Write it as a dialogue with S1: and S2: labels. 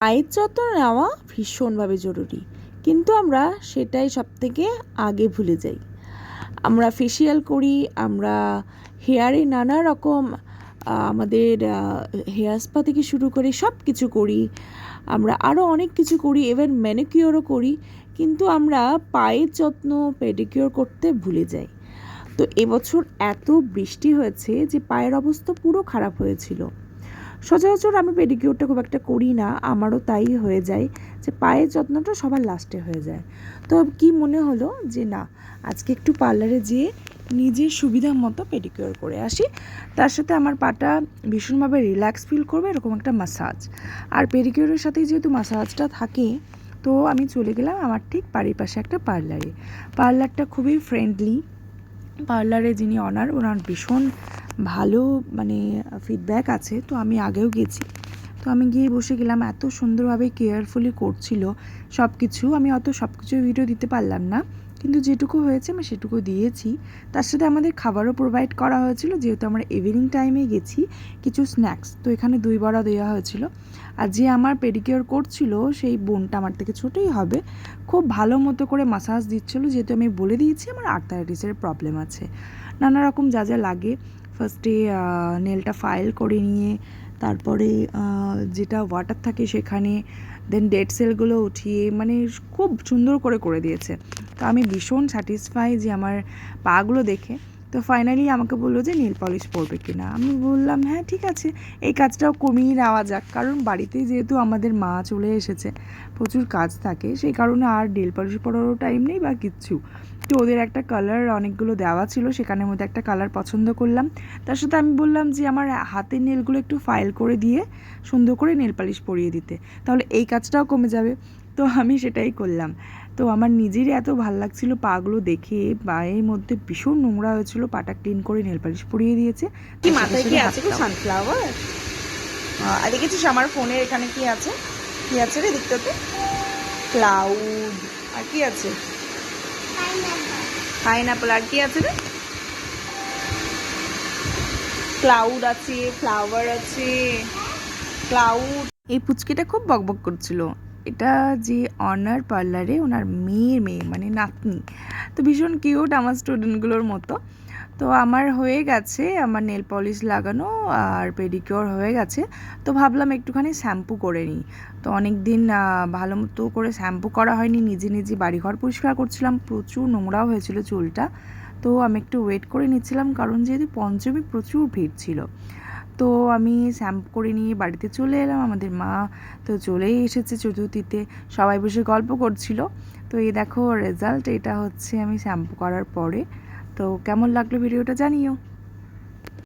S1: পায়ের যত্ন নেওয়া ভীষণভাবে জরুরি। কিন্তু আমরা সেটাই সব থেকে আগে ভুলে যাই। আমরা ফেসিয়াল করি, আমরা হেয়ারে নানা রকম আমাদের হেয়ার স্পা থেকে শুরু করে সব কিছু করি। আমরা আরও অনেক কিছু করি এভেন ম্যানিকিওরও করি। কিন্তু আমরা পায়ের যত্ন পেডিকিওর করতে ভুলে যাই। তো এবছর এত বৃষ্টি হয়েছে যে পায়ের অবস্থা পুরো খারাপ হয়েছিল। সচরাচর আমি পেডিকিওরটা খুব একটা করি না, আমারও তাই হয়ে যায় যে পায়ের যত্নটা সবার লাস্টে হয়ে যায়। তো কি মনে হলো যে না, আজকে একটু পার্লারে যেয়ে নিজের সুবিধা মতো পেডিকিওর করে আসি, তার সাথে আমার পাটা ভীষণভাবে রিল্যাক্স ফিল করবে, এরকম একটা মাসাজ আর পেডিকিওরের সাথে যেহেতু মাসাজটা থাকে, তো আমি চলে গেলাম আমার ঠিক বাড়ির পাশে একটা পার্লারে পার্লারটা খুবই ফ্রেন্ডলি পার্লারে যিনি অনার ওনার ভীষণ ভালো মানে ফিডব্যাক আছে, তো আমি আগেও গেছি। তো আমি গিয়ে বসে গেলাম, এত সুন্দরভাবে কেয়ারফুলি করছিল সব কিছু আমি অত সব কিছু ভিডিও দিতে পারলাম না, কিন্তু যেটুকু হয়েছে আমি সেটুকু দিয়েছি। তার সাথে আমাদের খাবারও প্রোভাইড করা হয়েছিল, যেহেতু আমরা ইভিনিং টাইমে গেছি, কিছু স্ন্যাক্স তো এখানে দুই বড়া দেওয়া হয়েছিল। আর যে আমার পেডিকিওর করছিল, সেই বোনটা আমার থেকে ছোটোই হবে, খুব ভালো মতো করে মাসাজ দিচ্ছিল। যেহেতু আমি বলে দিয়েছি, আমার আর্থারাইটিসের প্রবলেম আছে। নানা রকম যা যা লাগে। ফার্স্টে নেলটা ফাইল করে নিয়ে, তারপরে যেটা ওয়াটার থাকে সেখানে দেন ডেড সেলগুলো উঠিয়ে মানে খুব সুন্দর করে করে দিয়েছে। তো আমি ভীষণ স্যাটিসফাই যে আমার পাগুলো দেখে। তো ফাইনালি আমাকে বলল যে নীল পলিশ পরবে কিনা? আমি বললাম হ্যাঁ ঠিক আছে। এই কাজটাও কমিয়ে নেওয়া যাক। কারণ বাড়িতেই যেহেতু আমাদের মা চলে এসেছে, প্রচুর কাজ থাকে, সেই কারণে আর নেল পলিশ পরারও টাইম নেই বা কিচ্ছু। তো ওদের একটা কালার অনেকগুলো দেওয়া ছিল সেখানের মধ্যে একটা কালার পছন্দ করলাম। তার সাথে আমি বললাম যে আমার হাতের নেলগুলো একটু ফাইল করে দিয়ে সুন্দর করে নেল পালিশ পরিয়ে দিতে তাহলে এই কাজটাও কমে যাবে। তো আমি সেটাই করলাম। তো আমার নিজেরই এত ভালো লাগছিল পাগুলো দেখে পায়ের মধ্যে ভীষণ নোংরা হয়েছিল পাটা ক্লিন করে নেল পালিশ পরিয়ে দিয়েছে।
S2: কি মাথায় কি আছে কি সানফ্লাওয়ার আর দেখেছিস আমার ফোনের এখানে কি আছে? কি আছে রে দেখতে ক্লাউড আর কি আছে? পাইনাপল আর কি আছে রে? ক্লাউড আছে ফ্লাওয়ার আছে ক্লাউড
S1: এই পুচকিটা খুব বকবক করছিল। এটা যে অনার পার্লারে ওনার মেয়ের মেয়ে মানে নাতনি। তো ভীষণ কিউট আমার স্টুডেন্টগুলোর মতো। তো আমার হয়ে গেছে আমার নেল পলিশ লাগানো আর পেডিকিওর হয়ে গেছে। তো ভাবলাম একটুখানি শ্যাম্পু করে নিই। তো অনেক দিন ভালো মতো করে শ্যাম্পু করা হয়নি, নিজে নিজে বাড়িঘর পরিষ্কার করছিলাম, প্রচুর নোংরাও হয়েছিল চুলটা। তো আমি একটু ওয়েট করে নিচ্ছিলাম, কারণ যেহেতু পঞ্চমী প্রচুর ভিড় ছিল। তো আমি শ্যাম্পু করে নিয়ে বাড়িতে চলে এলাম, আমাদের মা তো চলেই এসেছে চতুর্থীতে, সবাই বসে গল্প করছিল। তো এই দেখো রেজাল্ট এটা হচ্ছে আমি শ্যাম্পু করার পরে। তো কেমন লাগল ভিডিওটা জানিও।